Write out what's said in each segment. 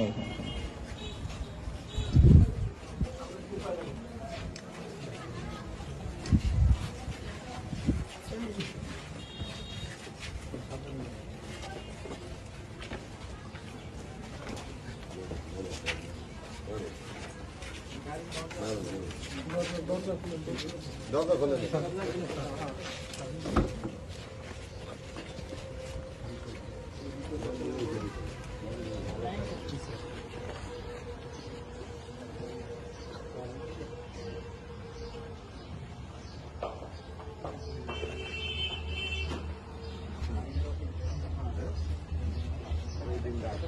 네. 너도 건너네.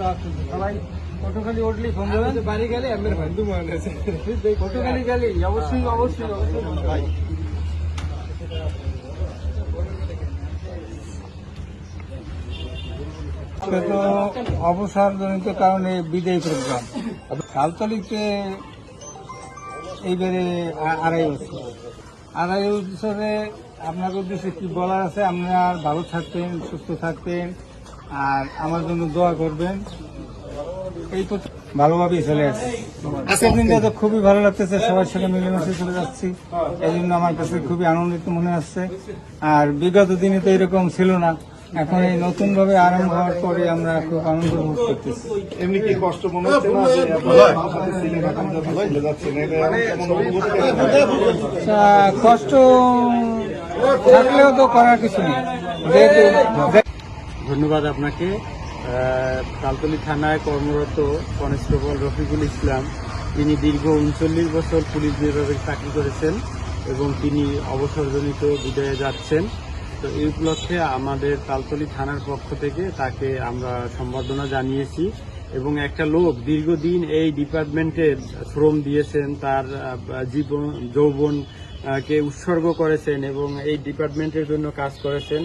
দাওয়াত করবে। সবাই পটুখালি উঠলেই ফোন দেবেন গেলে আমার বন্ধু মনে আছে পটুখালি গেলে অবশ্যই অবশ্যই অবশ্যই অবসরজনিত কারণে বিদায় প্রোগ্রাম সালতলিতে এইবারে আড়াই বছর। আড়াই বছরে আপনার উদ্দেশ্যে কি বলার আছে? আপনার ভালো থাকতেন সুস্থ থাকতেন আর আমার জন্য দোয়া করবেন। এই তো ভালোভাবেই চলে আসছে। আজকের দিনটা তো খুবই ভালো লাগতেছে, সবার সাথে মিলেমিশে চলে যাচ্ছি। এই জন্য আমার কাছে খুবই আনন্দিত মনে হচ্ছে। আর বিগত দিনে তো এরকম ছিল না। এখন এই নতুন ভাবে আরম্ভ হওয়ার পরে আমরা খুব আনন্দ ভোগ করতেছি। এমনি কি কষ্ট মনে হচ্ছে না যে আপনারা সাথে এখন চলে যাচ্ছেন, এটা কেমন অনুভূতি কেমন? আচ্ছা, কষ্ট থাকলেও তো করার কিছু নেই। ধন্যবাদ আপনাকে। তালতলি থানায় কর্মরত কনস্টেবল রফিকুল ইসলাম। তিনি দীর্ঘ উনচল্লিশ বছর পুলিশ বিভাগে চাকরি করেছেন এবং তিনি অবসরজনিত বিদায়ে যাচ্ছেন। তো এই উপলক্ষে আমাদের তালতলি থানার পক্ষ থেকে তাকে আমরা সম্বর্ধনা জানিয়েছি এবং একটা লোক দীর্ঘদিন এই ডিপার্টমেন্টে শ্রম দিয়েছেন, তার জীবন যৌবন কে উৎসর্গ করেছেন এবং এই ডিপার্টমেন্টের জন্য কাজ করেছেন।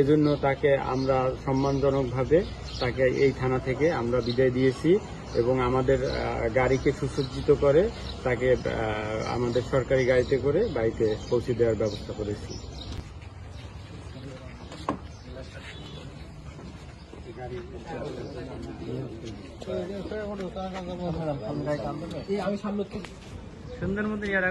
এজন্য তাকে আমরা সম্মানজনকভাবে তাকে এই থানা থেকে আমরা বিদায় দিয়েছি এবং আমাদের গাড়িকে সুসজ্জিত করে তাকে আমাদের সরকারি গাড়িতে করে বাড়িতে পৌঁছে দেওয়ার ব্যবস্থা করেছি। সন্ধ্যার মধ্যে ইয়ার